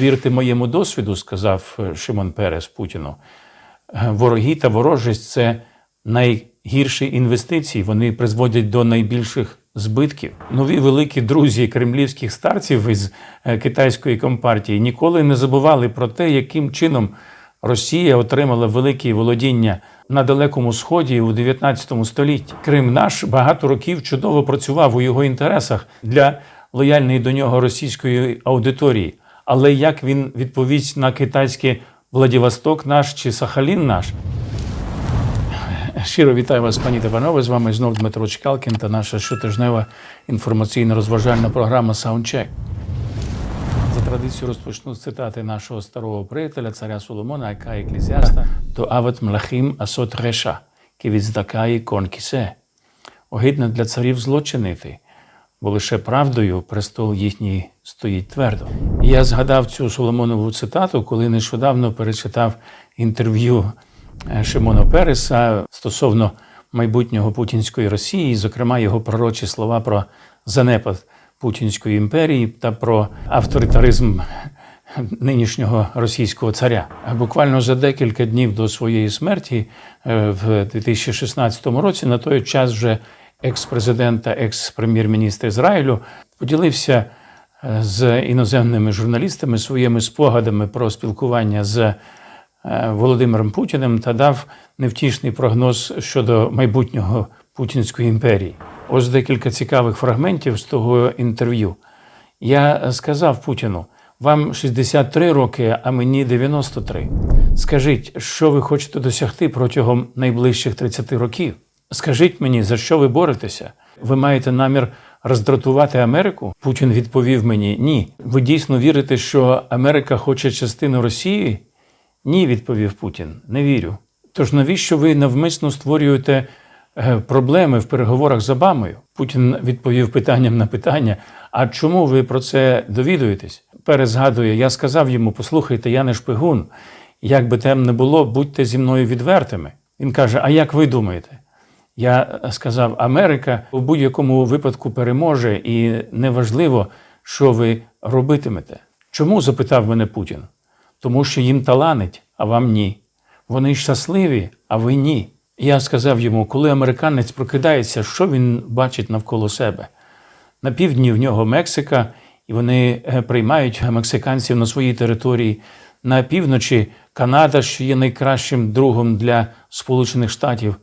Повірте моєму досвіду, сказав е, Шимон Перес Путіну. е, Вороги та ворожість це найгірші інвестиції. Вони призводять до найбільших збитків. Нові великі друзі кремлівських старців із е, китайської компартії ніколи не забували про те, яким чином Росія отримала великі володіння на далекому сході у 19 столітті. Крим наш багато років чудово працював у його інтересах для лояльної до нього російської аудиторії. Але як він відповість на китайське Владивосток наш чи Сахалін наш? Щиро вітаю вас, пані та панове. З вами знов Дмитро Чкалкін та наша щотижнева інформаційно-розважальна програма Саундчек. За традицією розпочну з цитати нашого старого приятеля, царя Соломона, яка еклезіаста, то авет млахим асот реша, ківіздакаї кон кісе. Огидно для царів злочинити, бо лише правдою престол їхній стоїть твердо. Я згадав цю Соломонову цитату, коли нещодавно перечитав інтерв'ю е, Шимона Переса стосовно майбутнього путінської Росії, зокрема, його пророчі слова про занепад Путінської імперії та про авторитаризм нинішнього російського царя. Буквально за декілька днів до своєї смерті е, в 2016 році, на той час вже екс-президент та екс-прем'єр-міністр Ізраїлю поділився е, з іноземними журналістами своїми спогадами про спілкування з е, Володимиром Путіним та дав невтішний прогноз щодо майбутнього Путінської імперії. Ось декілька цікавих фрагментів з того інтерв'ю. Я сказав Путіну: вам 63 роки, а мені 93. Скажіть, що ви хочете досягти протягом найближчих 30 років? Скажіть мені, за що ви боретеся? Ви маєте намір роздратувати Америку? Путін відповів мені: ні. Ви дійсно вірите, що Америка хоче частину Росії? Ні, відповів Путін. Не вірю. Тож навіщо ви навмисно створюєте е, проблеми в переговорах з Обамою? Путін відповів питанням на питання. А чому ви про це довідуєтесь? Перезгадує, я сказав йому: послухайте, я не шпигун. Як би там не було, будьте зі мною відвертими. Він каже: А як ви думаєте? Я сказав: Америка у будь-якому випадку переможе, і неважливо, що ви робитимете. Чому? запитав мене Путін. Тому що їм таланить, а вам ні. Вони щасливі, а ви ні. Я сказав йому, коли американець прокидається, що він бачить навколо себе. На півдні в нього Мексика, і вони е, приймають мексиканців на своїй території. На півночі Канада, що є найкращим другом для Сполучених Штатів.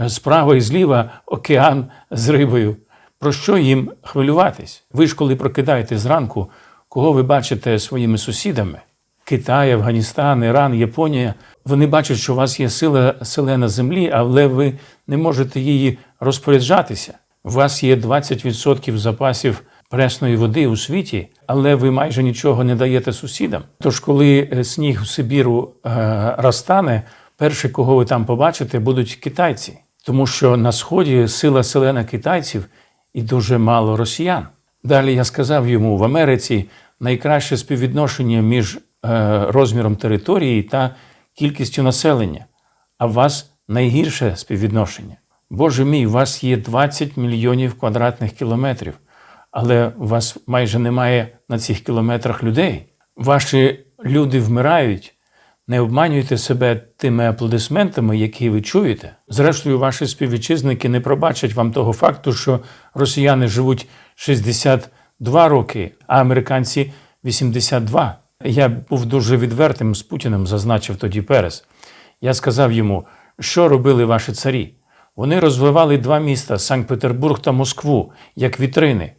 Е, Справа і зліва океан з рибою. Про що їм хвилюватись? Ви ж коли прокидаєте зранку, кого ви бачите своїми сусідами? Китай, Афганістан, Іран, Японія. Вони бачать, що у вас є сила сила на землі, але ви не можете її розпоряджатися. У вас є 20% запасів пресної води у світі, але ви майже нічого не даєте сусідам. Тож, коли е, сніг у Сибіру е, розтане, перші, кого ви там побачите, будуть китайці, тому що на сході сила селена китайців і дуже мало росіян. Далі я сказав йому в Америці найкраще співвідношення між е, розміром території та кількістю населення, а у вас найгірше співвідношення. Боже мій, у вас є 20 мільйонів квадратних кілометрів, але у вас майже немає на цих кілометрах людей. Ваші люди вмирають. Не обманюйте себе тими аплодисментами, які ви чуєте. Зрештою, ваші співвітчизники не пробачать вам того факту, що росіяни живуть 62 роки, а американці 82. Я був дуже відвертим з Путіним, зазначив тоді Перес. Я сказав йому, що робили ваші царі. Вони розвивали два міста Санкт-Петербург та Москву як вітрини.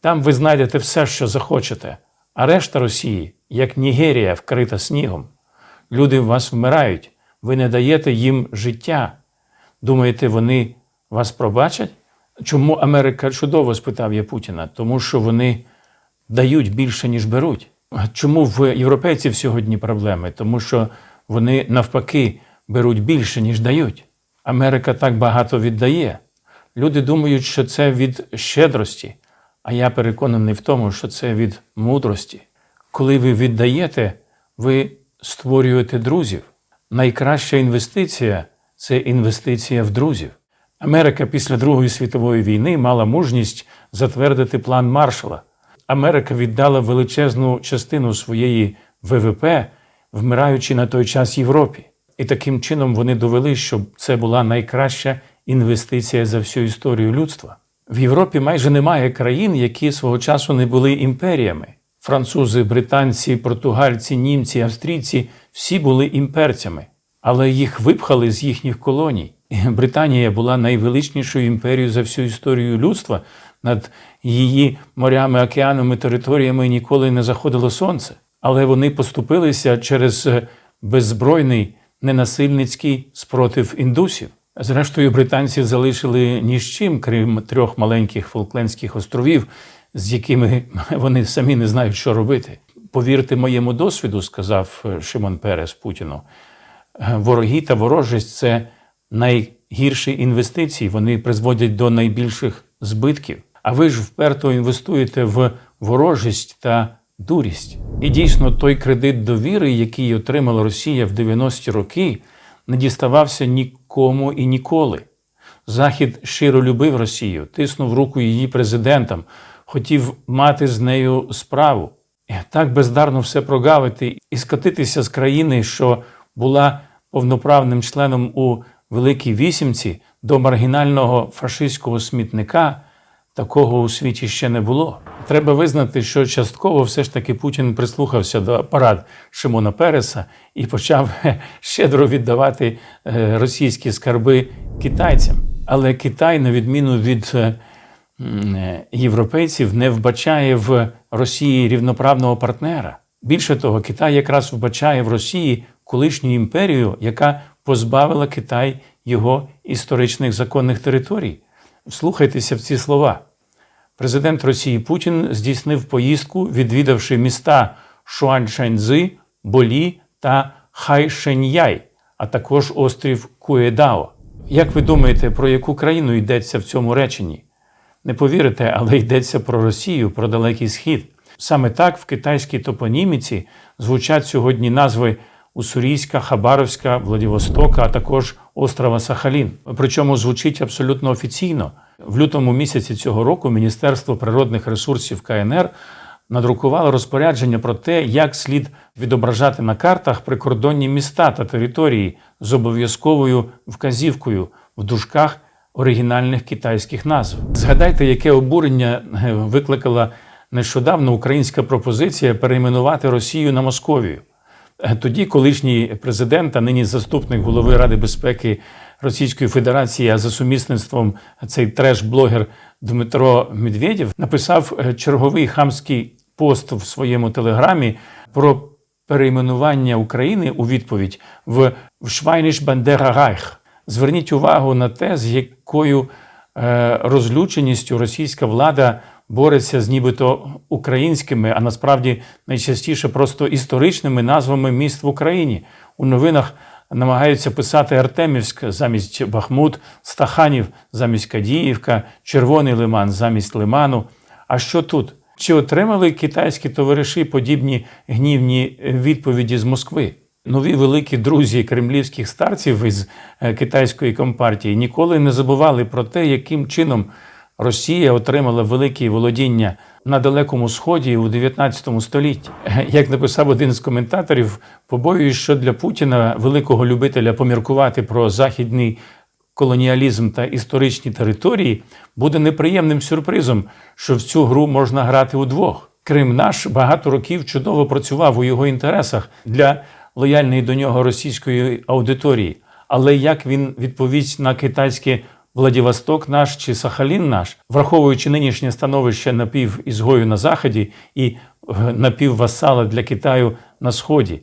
Там ви знайдете все, що захочете, а решта Росії, як Нігерія, вкрита снігом. Люди в вас вмирають, ви не даєте їм життя. Думаєте, вони вас пробачать? Чому Америка чудово? спитав я Путіна, тому що вони дають більше, ніж беруть. Чому в європейців сьогодні проблеми? Тому що вони навпаки беруть більше, ніж дають. Америка так багато віддає. Люди думають, що це від щедрості, а я переконаний в тому, що це від мудрості. Коли ви віддаєте, ви створюєте друзів. Найкраща інвестиція це інвестиція в друзів. Америка після Другої світової війни мала мужність затвердити план Маршала. Америка віддала величезну частину своєї ВВП, вмираючи на той час Європі. І таким чином вони довели, що це була найкраща інвестиція за всю історію людства. В Європі майже немає країн, які свого часу не були імперіями. Французи, британці, португальці, німці, австрійці всі були імперцями, але їх випхали з їхніх колоній. Британія була найвеличнішою імперією за всю історію людства. Над її морями, океанами, територіями ніколи не заходило сонце. Але вони поступилися через е, беззбройний ненасильницький спротив індусів. Зрештою, британці залишили ні з чим, крім трьох маленьких Фолклендських островів, з якими вони самі не знають, що робити. Повірте моєму досвіду, сказав е, Шимон Перес Путіну. Е, Вороги та ворожість це найгірші інвестиції. Вони призводять до найбільших збитків. А ви ж вперто інвестуєте в ворожість та дурість. І дійсно, той кредит довіри, який отримала Росія в 90-ті роки, не діставався нікому і ніколи. Захід щиро любив Росію, тиснув руку її президентам, хотів мати з нею справу. Так бездарно все прогавити і скотитися з країни, що була повноправним членом у Великій Вісімці до маргінального фашистського смітника. Такого у світі ще не було. Треба визнати, що частково все ж таки Путін прислухався до парад Шимона Переса і почав щедро віддавати е, російські скарби китайцям. Але Китай, на відміну від е, європейців, не вбачає в Росії рівноправного партнера. Більше того, Китай якраз вбачає в Росії колишню імперію, яка позбавила Китай його історичних законних територій. Вслухайтеся в ці слова. Президент Росії Путін здійснив поїздку, відвідавши міста Шуанчаньзи, Болі та Хайшеньяй, а також острів Куедао. Як ви думаєте, про яку країну йдеться в цьому реченні? Не повірите, але йдеться про Росію, про Далекий Схід. Саме так в китайській топоніміці звучать сьогодні назви Уссурійська, Хабаровська, Владивостока, а також острова Сахалін. Причому звучить абсолютно офіційно. В лютому місяці цього року Міністерство природних ресурсів КНР надрукувало розпорядження про те, як слід відображати на картах прикордонні міста та території з обов'язковою вказівкою в дужках оригінальних китайських назв. Згадайте, яке обурення е, викликала нещодавно українська пропозиція перейменувати Росію на Московію. Е, Тоді колишній президент, а нині заступник голови Ради безпеки Російської Федерації, а за сумісництвом цей треш-блогер Дмитро Медведєв написав е, черговий хамський пост в своєму телеграмі про перейменування України у відповідь в Швайніш Бандера Райх. Зверніть увагу на те, з якою е, розлюченістю російська влада бореться з нібито українськими, а насправді найчастіше просто історичними назвами міст в Україні. У новинах намагаються писати Артемівськ замість Бахмут, Стаханів замість Кадіївка, Червоний Лиман замість Лиману. А що тут? Чи отримали китайські товариші подібні гнівні відповіді з Москви? Нові великі друзі кремлівських старців із е, китайської компартії ніколи не забували про те, яким чином Росія отримала великі володіння на Далекому Сході у 19 столітті. Як написав один з коментаторів, побоююсь, що для Путіна, великого любителя поміркувати про західний колоніалізм та історичні території, буде неприємним сюрпризом, що в цю гру можна грати удвох. Крим наш багато років чудово працював у його інтересах для лояльної до нього російської аудиторії. Але як він відповість на китайське Владивосток наш чи Сахалін наш, враховуючи нинішнє становище напівізгою на заході і е, напіввасала для Китаю на сході,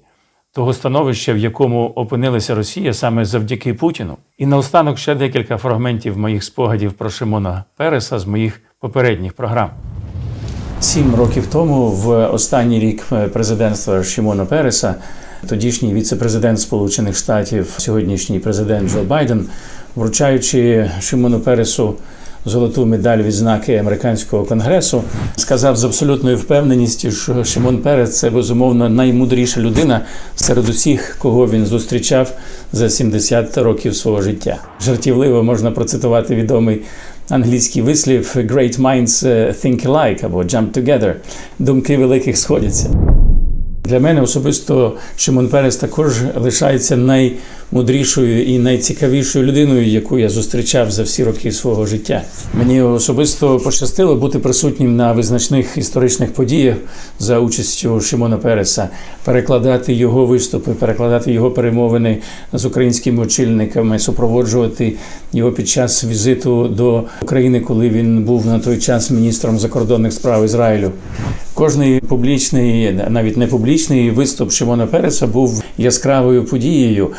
того становища, в якому опинилася Росія саме завдяки Путіну. І наостанок ще декілька фрагментів моїх спогадів про Шимона Переса з моїх попередніх програм. Сім років тому, в останній рік е, президентства Шимона Переса, тодішній віце-президент Сполучених Штатів, сьогоднішній президент Джо Байден, вручаючи Шимону Пересу золоту медаль відзнаки американського конгресу, сказав з абсолютною впевненістю, що Шимон Перес це безумовно наймудріша людина серед усіх, кого він зустрічав за 70 років свого життя. Жартівливо можна процитувати відомий англійський вислів «Great minds е, think alike» або «jump together» – думки великих сходяться. Для мене особисто Шимон Перес також лишається наймудрішою і найцікавішою людиною, яку я зустрічав за всі роки свого життя. Мені особисто пощастило бути присутнім на визначних історичних подіях за участю Шимона Переса, перекладати його виступи, перекладати його перемовини з українськими очільниками, супроводжувати його під час візиту до України, коли він був на той час міністром закордонних справ Ізраїлю. Кожний публічний, навіть не публічний виступ Шимона Переса був яскравою подією.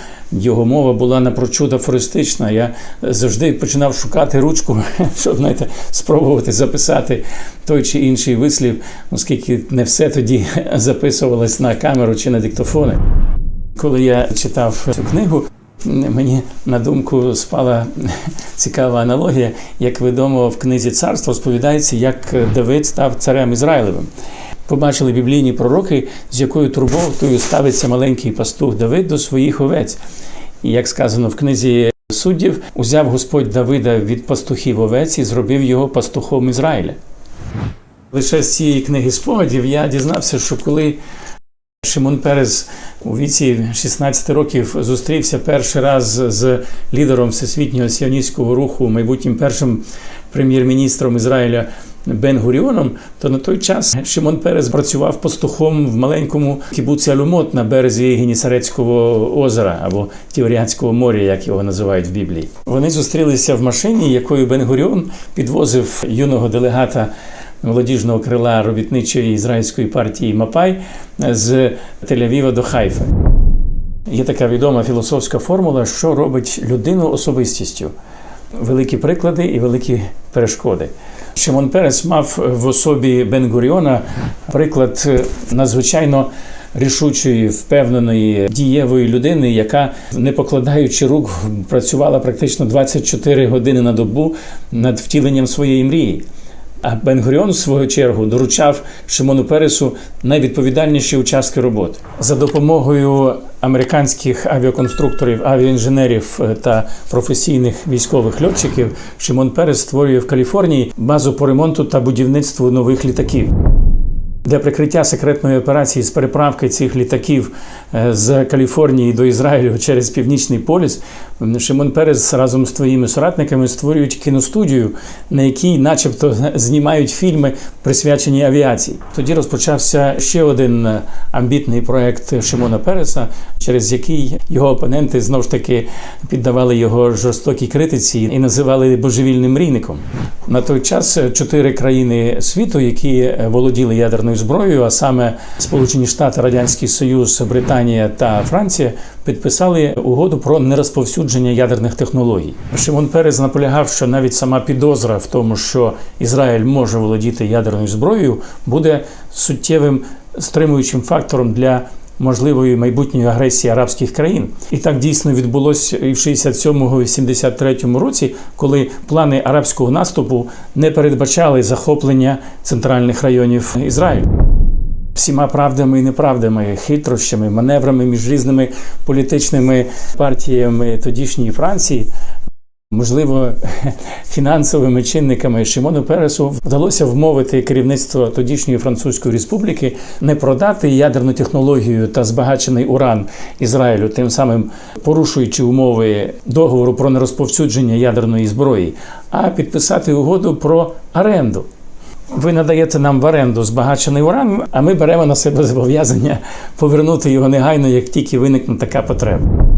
Його мова була напрочуд афористична. Я завжди починав шукати ручку, щоб знаєте, спробувати записати той чи інший вислів, оскільки не все тоді записувалось на камеру чи на диктофони. Коли я читав цю книгу, Мені на думку спала цікава аналогія. Як відомо в книзі царство розповідається, як Давид став царем Ізраїлевим. Побачили біблійні пророки, з якою турботою ставиться маленький пастух Давид до своїх овець. І як сказано в книзі суддів, узяв Господь Давида від пастухів овець і зробив його пастухом Ізраїля. Лише з цієї книги спогадів я дізнався, що коли Шимон Перес у віці 16 років зустрівся перший раз з лідером всесвітнього сіоністського руху, майбутнім першим прем'єр-міністром Ізраїля Бен Гуріоном, то на той час Шимон Перес працював пастухом в маленькому кібуці Алюмот на березі Генісарецького озера або Тіоріанського моря, як його називають в Біблії. Вони зустрілися в машині, якою Бен Гуріон підвозив юного делегата молодіжного крила робітничої ізраїльської партії Мапай з Тель-Авіва до Хайфи. Є така відома філософська формула, що робить людину особистістю. Великі приклади і великі перешкоди. Шимон Перес мав в особі Бен-Гуріона приклад надзвичайно рішучої, впевненої, дієвої людини, яка, не покладаючи рук, працювала практично 24 години на добу над втіленням своєї мрії. А Бен-Гуріон, в свою чергу, доручав Шимону Пересу найвідповідальніші участки роботи за допомогою американських авіаконструкторів, авіаінженерів та професійних військових льотчиків. Шимон Перес створює в Каліфорнії базу по ремонту та будівництву нових літаків. Для прикриття секретної операції з переправки цих літаків з Каліфорнії до Ізраїлю через північний полюс Шимон Перес разом з твоїми соратниками створюють кіностудію, на якій, начебто, знімають фільми, присвячені авіації. Тоді розпочався ще один амбітний проект Шимона Переса, через який його опоненти знов ж таки піддавали його жорстокій критиці і називали божевільним мрійником. На той час чотири країни світу, які володіли ядерною зброєю, а саме Сполучені Штати, Радянський Союз, Британія та Франція, підписали угоду про нерозповсюдження ядерних технологій. Шимон Перес наполягав, що навіть сама підозра в тому, що Ізраїль може володіти ядерною зброєю, буде суттєвим стримуючим фактором для. Можливої майбутньої агресії арабських країн, і так дійсно відбулося і в 67-73 році, коли плани арабського наступу не передбачали захоплення центральних районів Ізраїлю. Всіма правдами і неправдами, хитрощами, маневрами між різними політичними партіями тодішньої Франції. Можливо, фінансовими чинниками Шимону Пересу вдалося вмовити керівництво тодішньої Французької республіки не продати ядерну технологію та збагачений уран Ізраїлю, тим самим порушуючи умови договору про нерозповсюдження ядерної зброї, а підписати угоду про оренду. Ви надаєте нам в оренду збагачений уран, а ми беремо на себе зобов'язання повернути його негайно, як тільки виникне така потреба.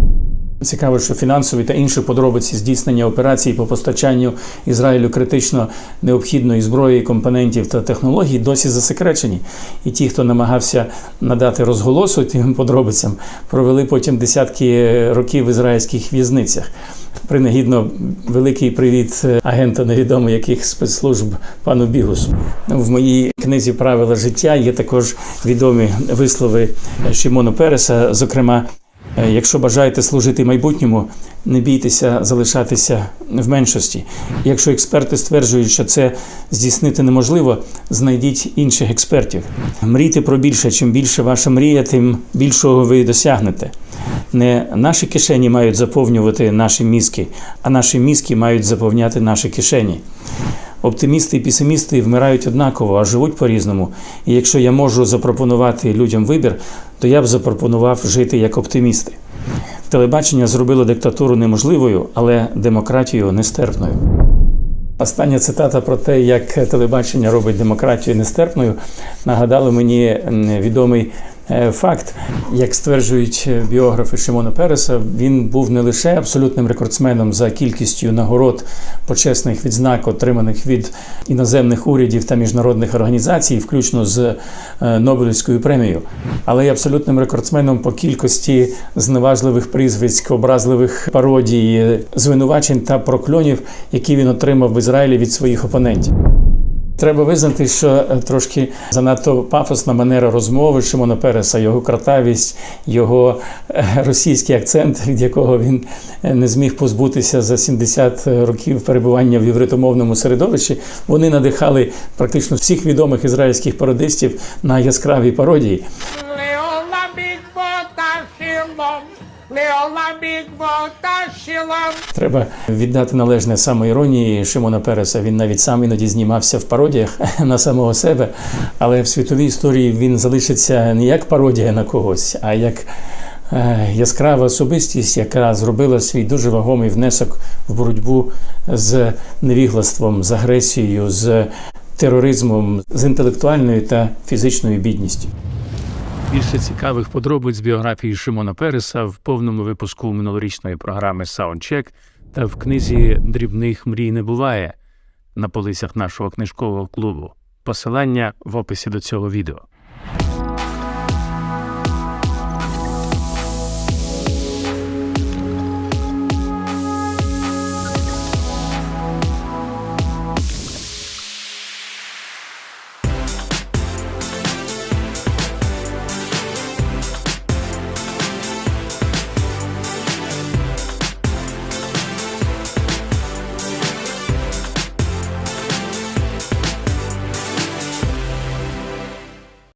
Цікаво, що фінансові та інші подробиці здійснення операцій по постачанню Ізраїлю критично необхідної зброї, компонентів та технологій досі засекречені. І ті, хто намагався надати розголосу тим подробицям, провели потім десятки років в ізраїльських в'язницях. Принагідно великий привіт агента невідомо яких спецслужб пану Бігусу. В моїй книзі Правила життя є також відомі вислови Шимона Переса, зокрема. Якщо бажаєте служити майбутньому, не бійтеся залишатися в меншості. Якщо експерти стверджують, що це здійснити неможливо, знайдіть інших експертів. Мрійте про більше. Чим більше ваша мрія, тим більшого ви досягнете. Не наші кишені мають заповнювати наші мізки, а наші мізки мають заповняти наші кишені. Оптимісти і песимісти вмирають однаково, а живуть по-різному. І якщо я можу запропонувати людям вибір, то я б запропонував жити як оптимісти. Телебачення зробило диктатуру неможливою, але демократію нестерпною. Остання цитата про те, як телебачення робить демократію нестерпною, нагадало мені відомий факт. Як стверджують е, біографи Шимона Переса, він був не лише абсолютним рекордсменом за кількістю нагород почесних відзнак, отриманих від іноземних урядів та міжнародних організацій, включно з е, Нобелівською премією, але й абсолютним рекордсменом по кількості зневажливих прізвиськ, образливих пародій, звинувачень та прокльонів, які він отримав в Ізраїлі від своїх опонентів. Треба визнати, що е, трошки занадто пафосна манера розмови Шимона Переса, його картавість, його е, російський акцент, від якого він е, не зміг позбутися за 70 років перебування в євритомовному середовищі, вони надихали практично всіх відомих ізраїльських пародистів на яскраві пародії. Треба віддати належне самоіронії Шимона Переса. Він навіть сам іноді знімався в пародіях на самого себе, але в світовій історії він залишиться не як пародія на когось, а як е, яскрава особистість, яка зробила свій дуже вагомий внесок в боротьбу з невіглаством, з агресією, з тероризмом, з інтелектуальною та фізичною бідністю. Більше цікавих подробиць біографії Шимона Переса в повному випуску минулорічної програми Саундчек та в книзі Дрібних мрій не буває на полицях нашого книжкового клубу. Посилання в описі до цього відео.